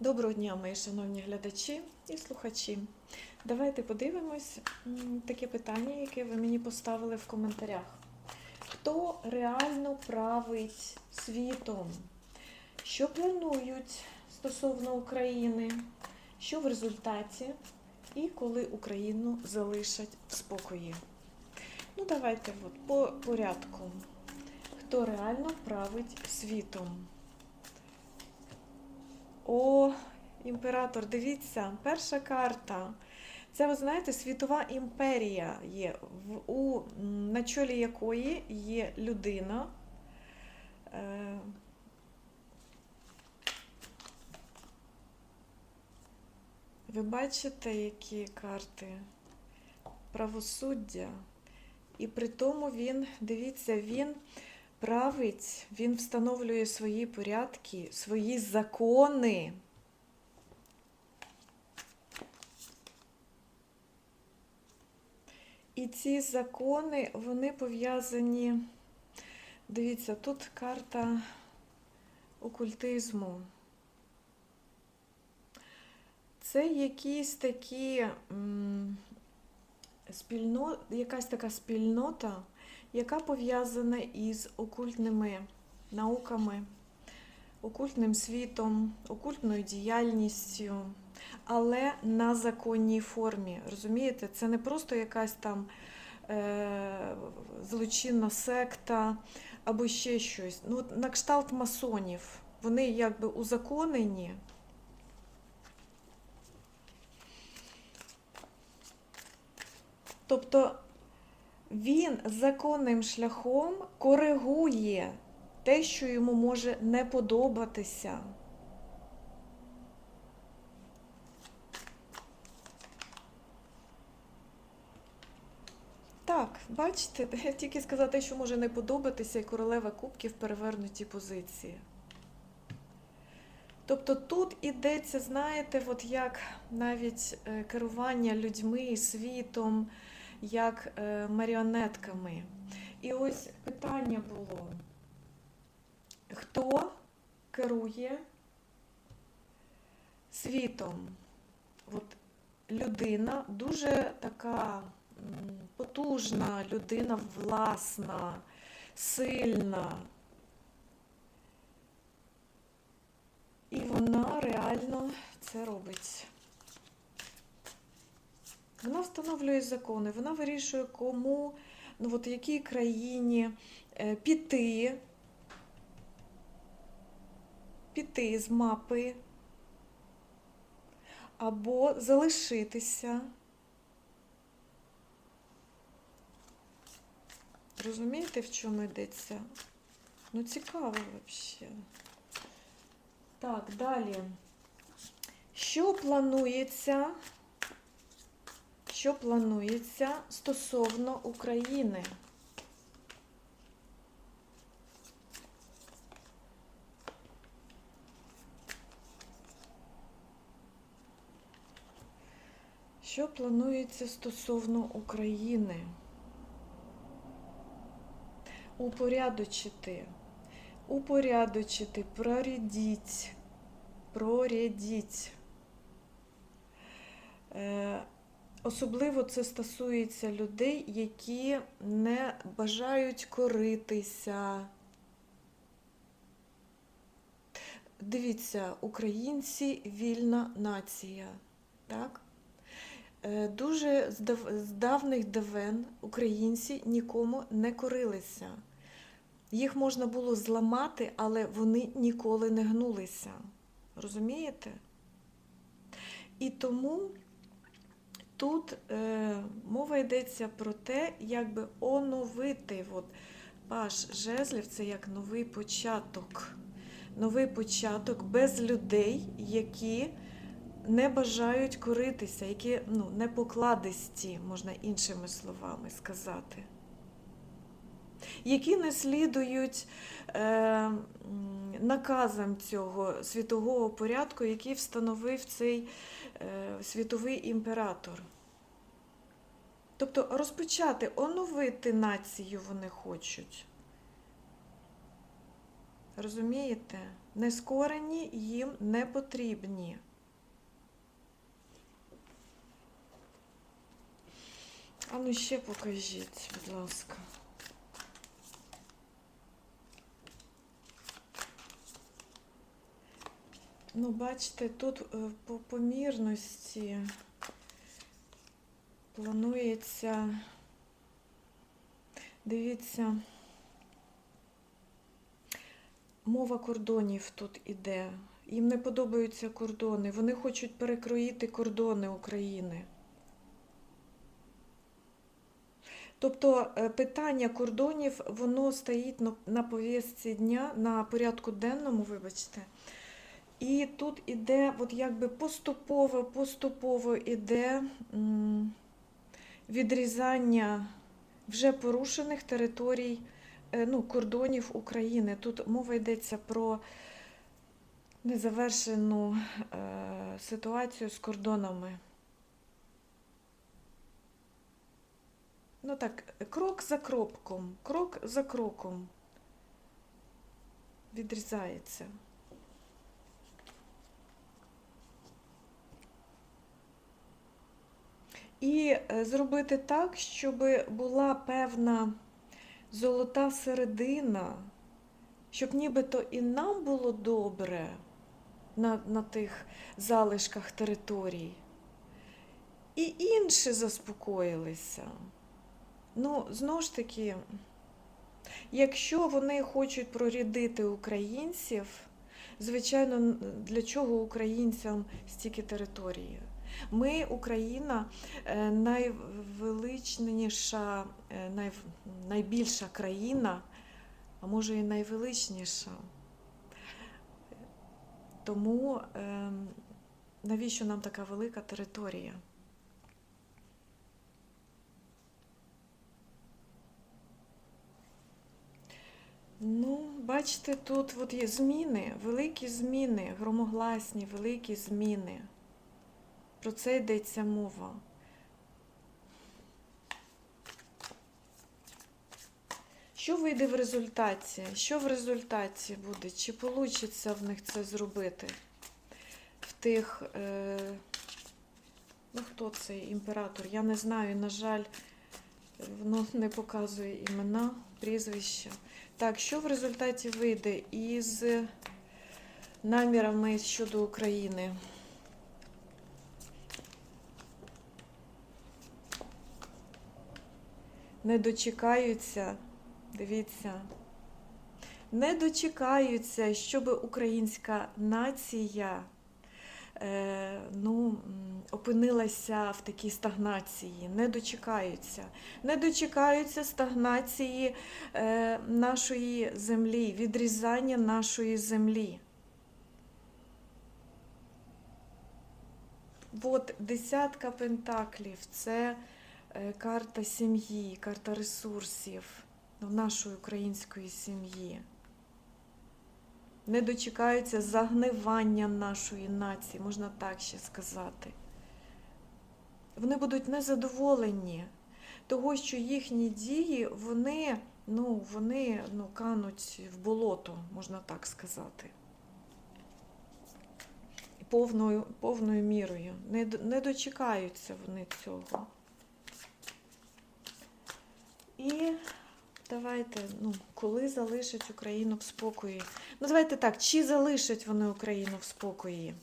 Доброго дня, мої шановні глядачі і слухачі. Давайте подивимось таке питання, яке ви мені поставили в коментарях. Хто реально править світом? Що планують стосовно України? Що в результаті? І коли Україну залишать в спокої? Ну, давайте от, по порядку. Хто реально править світом? О, імператор, дивіться, перша карта. Це, ви знаєте, світова імперія є, у, на чолі якої є людина. Е, Ви бачите, які карти? Правосуддя. І при тому він, дивіться, він править, він встановлює свої порядки, свої закони. І ці закони, вони пов'язані. Дивіться, тут карта окультизму. Це якісь такі спільно, якась така спільнота, яка пов'язана із окультними науками, окультним світом, окультною діяльністю, але на законній формі. Розумієте, це не просто якась там е, злочинна секта або ще щось. Ну, на кшталт масонів. Вони якби узаконені. Тобто він законним шляхом коригує те, що йому може не подобатися. Так, бачите, я тільки сказати, що може не подобатися, і королева кубків перевернутій позиції. Тобто тут ідеться, знаєте, от як навіть е, керування людьми, світом, як е, маріонетками. І ось питання було: хто керує світом? От людина дуже така потужна, людина власна, сильна. І вона реально це робить. Вона встановлює закони, вона вирішує, кому, ну от якій країні е, піти, піти з мапи або залишитися. Розумієте, в чому йдеться? Ну, цікаво взагалі. Так, далі. Що планується? Що планується стосовно України? Що планується стосовно України? Упорядочити. Упорядочити, прорядіть, прорядіть. Особливо це стосується людей, які не бажають коритися. Дивіться, українці вільна нація. Так? Е, Дуже з давних давен українці нікому не корилися. Їх можна було зламати, але вони ніколи не гнулися. Розумієте? І тому тут е, мова йдеться про те, як би оновити. От, паш жезлів це як новий початок. Новий початок без людей, які не бажають коритися, які ну, не покладисті, можна іншими словами сказати які не слідують е, наказам цього світового порядку, який встановив цей е, світовий імператор. Тобто розпочати, оновити націю вони хочуть. Розумієте? Нескорені їм не потрібні. А ну ще покажіть, будь ласка. Ну, бачите, тут е, по помірності планується, дивіться, мова кордонів тут іде. Їм не подобаються кордони. Вони хочуть перекроїти кордони України. Тобто е, питання кордонів, воно стоїть на- повістці дня, на порядку денному, вибачте. І тут іде, от якби поступово, поступово іде відрізання вже порушених територій, е, ну, кордонів України. Тут мова йдеться про незавершену е, ситуацію з кордонами. Ну так, крок за кроком, крок за кроком відрізається. І е, зробити так, щоб була певна золота середина, щоб нібито і нам було добре на, на тих залишках територій, і інші заспокоїлися. Ну, знову ж таки, якщо вони хочуть прорядити українців, звичайно, для чого українцям стільки території? Ми, Україна, е, найвеличніша, е, най, найбільша країна, а може і найвеличніша. Тому е, навіщо нам така велика територія? Ну, бачите, тут от є зміни, великі зміни, громогласні, великі зміни. Про це йдеться мова. Що вийде в результаті? Що в результаті буде? Чи вийде в них це зробити? В тих. Е... Ну, хто цей імператор? Я не знаю, на жаль, воно не показує імена, прізвища. Так, що в результаті вийде із намірами щодо України? Не дочекаються, дивіться, не дочекаються, щоб українська нація е, ну, опинилася в такій стагнації. Не дочекаються. Не дочекаються стагнації е, нашої землі, відрізання нашої землі. От десятка пентаклів це карта сім'ї, карта ресурсів нашої української сім'ї. Не дочекаються загнивання нашої нації, можна так ще сказати. Вони будуть незадоволені того, що їхні дії, вони, ну, вони ну, кануть в болото, можна так сказати. Повною, повною мірою. Не, не дочекаються вони цього. І давайте, ну, коли залишать Україну в спокої. Ну, давайте так, чи залишать вони Україну в спокої?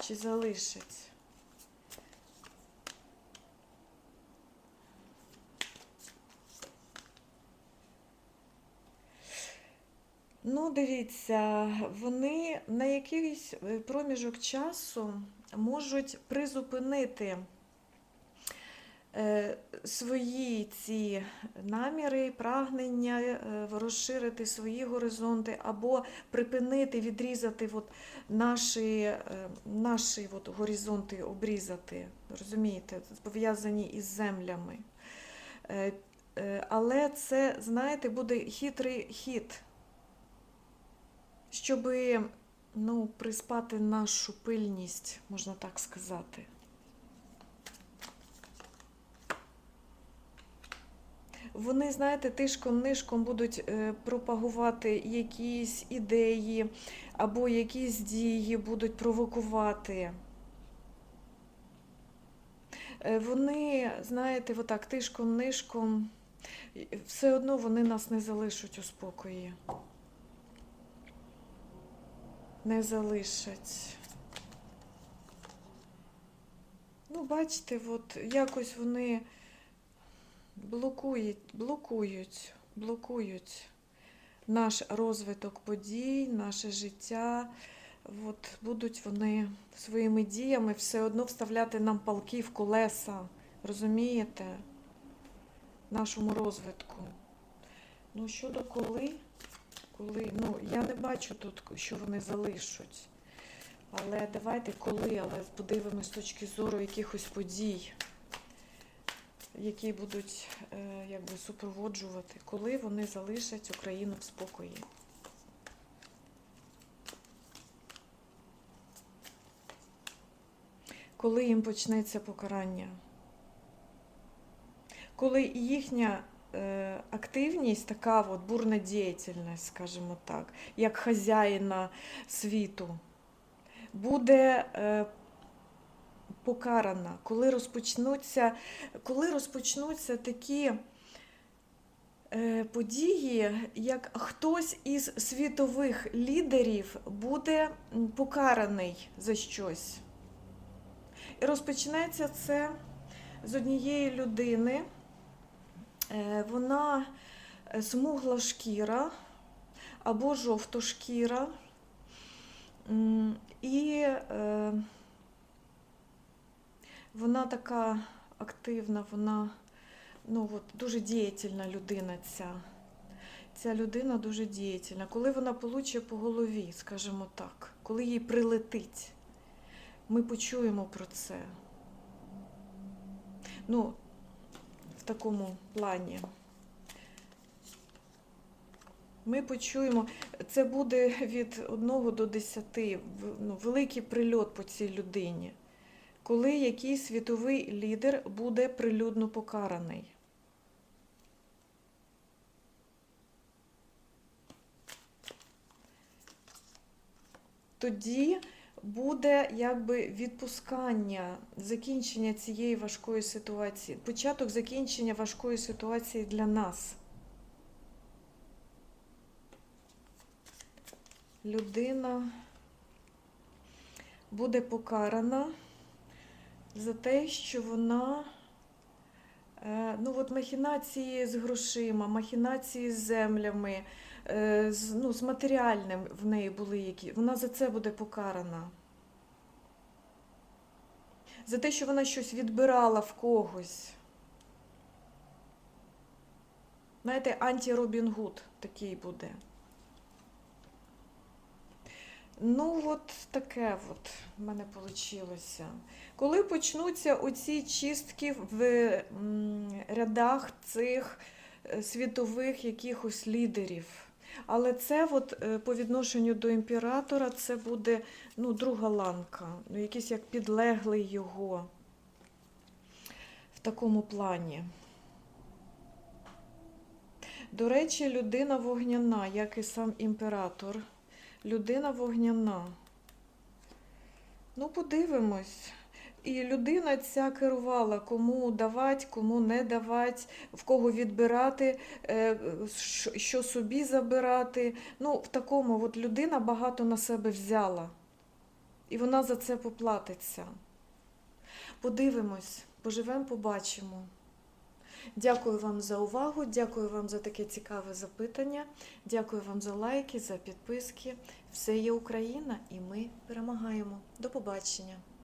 Чи залишать? Ну, дивіться, вони на якийсь е, проміжок часу можуть призупинити свої ці наміри, прагнення, е, розширити свої горизонти або припинити, відрізати от наші, е, наші от горизонти, обрізати, розумієте, пов'язані із землями. Е, е, Але це, знаєте, буде хитрий хід, щоб ну, приспати нашу пильність, можна так сказати. Вони, знаєте, тишком-нишком будуть е, пропагувати якісь ідеї або якісь дії будуть провокувати. Е, Вони, знаєте, отак тишком-нишком, все одно вони нас не залишать у спокої. Не залишать. Ну, бачите, от якось вони блокують, блокують, блокують наш розвиток подій, наше життя. От будуть вони своїми діями все одно вставляти нам палки в колеса, розумієте? Нашому розвитку. Ну, щодо коли, коли, ну, я не бачу тут, що вони залишать. Але давайте коли, але подивимось з точки зору якихось подій, які будуть е, якби супроводжувати, коли вони залишать Україну в спокої. Коли їм почнеться покарання? Коли їхня е, активність, така от бурна діяльність, скажімо так, як хазяїна світу, буде е, покарана, коли розпочнуться, коли розпочнуться такі е, події, як хтось із світових лідерів буде покараний за щось. І розпочнеться це з однієї людини. Е, Вона е, смугла шкіра або жовтошкіра. І вона така активна, вона ну, от, дуже діятельна людина ця. Ця людина дуже діятельна. Коли вона получить по голові, скажімо так, коли їй прилетить, ми почуємо про це. Ну, в такому плані. Ми почуємо, це буде від 1 до 10, ну, великий прильот по цій людині, коли якийсь світовий лідер буде прилюдно покараний. Тоді буде якби відпускання, закінчення цієї важкої ситуації, початок закінчення важкої ситуації для нас. Людина буде покарана за те, що вона е, ну от махінації з грошима, махінації з землями, е, з, ну, з матеріальним в неї були які. Вона за це буде покарана. За те, що вона щось відбирала в когось. Знаєте, анті-Робін Гуд такий буде. Ну, от таке от в мене вийшло. Коли почнуться оці чистки в рядах цих е, світових якихось лідерів. Але це от, е, по відношенню до імператора це буде ну, друга ланка, ну, якийсь як підлеглий його в такому плані. До речі, людина вогняна, як і сам імператор. Людина вогняна. Ну, подивимось. І людина ця керувала, кому давати, кому не давати, в кого відбирати, е, що собі забирати. Ну, в такому от людина багато на себе взяла. І вона за це поплатиться. Подивимось, поживемо, побачимо. Дякую вам за увагу, дякую вам за таке цікаве запитання. Дякую вам за лайки, за підписки. Все є Україна, і ми перемагаємо. До побачення!